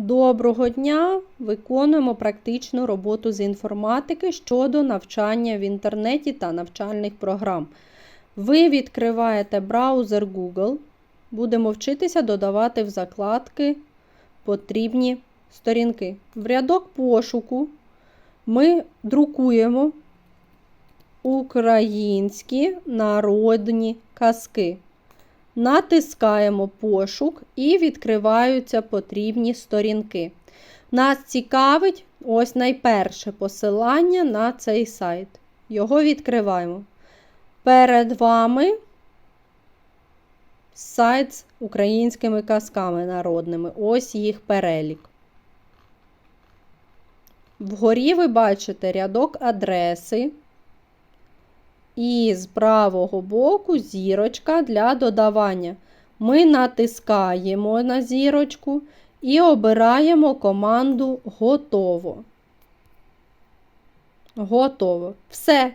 Доброго дня! Виконуємо практичну роботу з інформатики щодо навчання в інтернеті та навчальних програм. Ви відкриваєте браузер Google. Будемо вчитися додавати в закладки потрібні сторінки. В рядок пошуку ми друкуємо українські народні казки. Натискаємо пошук і відкриваються потрібні сторінки. Нас цікавить ось найперше посилання на цей сайт. Його відкриваємо. Перед вами сайт з українськими казками народними. Ось їх перелік. Вгорі ви бачите рядок адреси. І з правого боку зірочка для додавання. Ми натискаємо на зірочку і обираємо команду Готово. Готово. Все.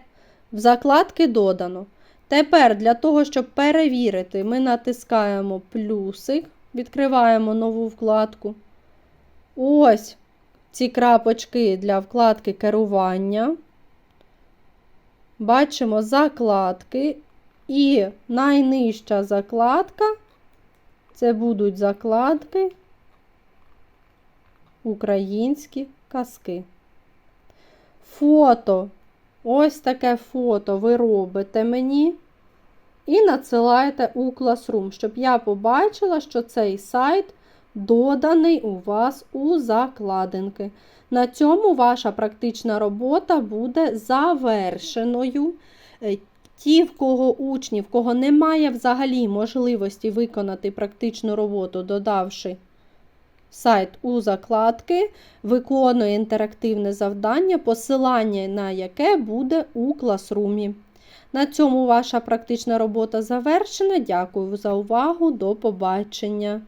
В закладки додано. Тепер для того, щоб перевірити, ми натискаємо плюсик, відкриваємо нову вкладку. Ось ці крапочки для вкладки керування. Бачимо закладки, і найнижча закладка це будуть закладки Українські казки. Фото. Ось таке фото ви робите мені і надсилаєте у Classroom, щоб я побачила, що цей сайт доданий у вас у закладинки. На цьому ваша практична робота буде завершеною. Е, Ті, в кого учні, в кого немає взагалі можливості виконати практичну роботу, додавши сайт у закладки, виконує інтерактивне завдання, посилання на яке буде у класрумі. На цьому ваша практична робота завершена. Дякую за увагу. До побачення!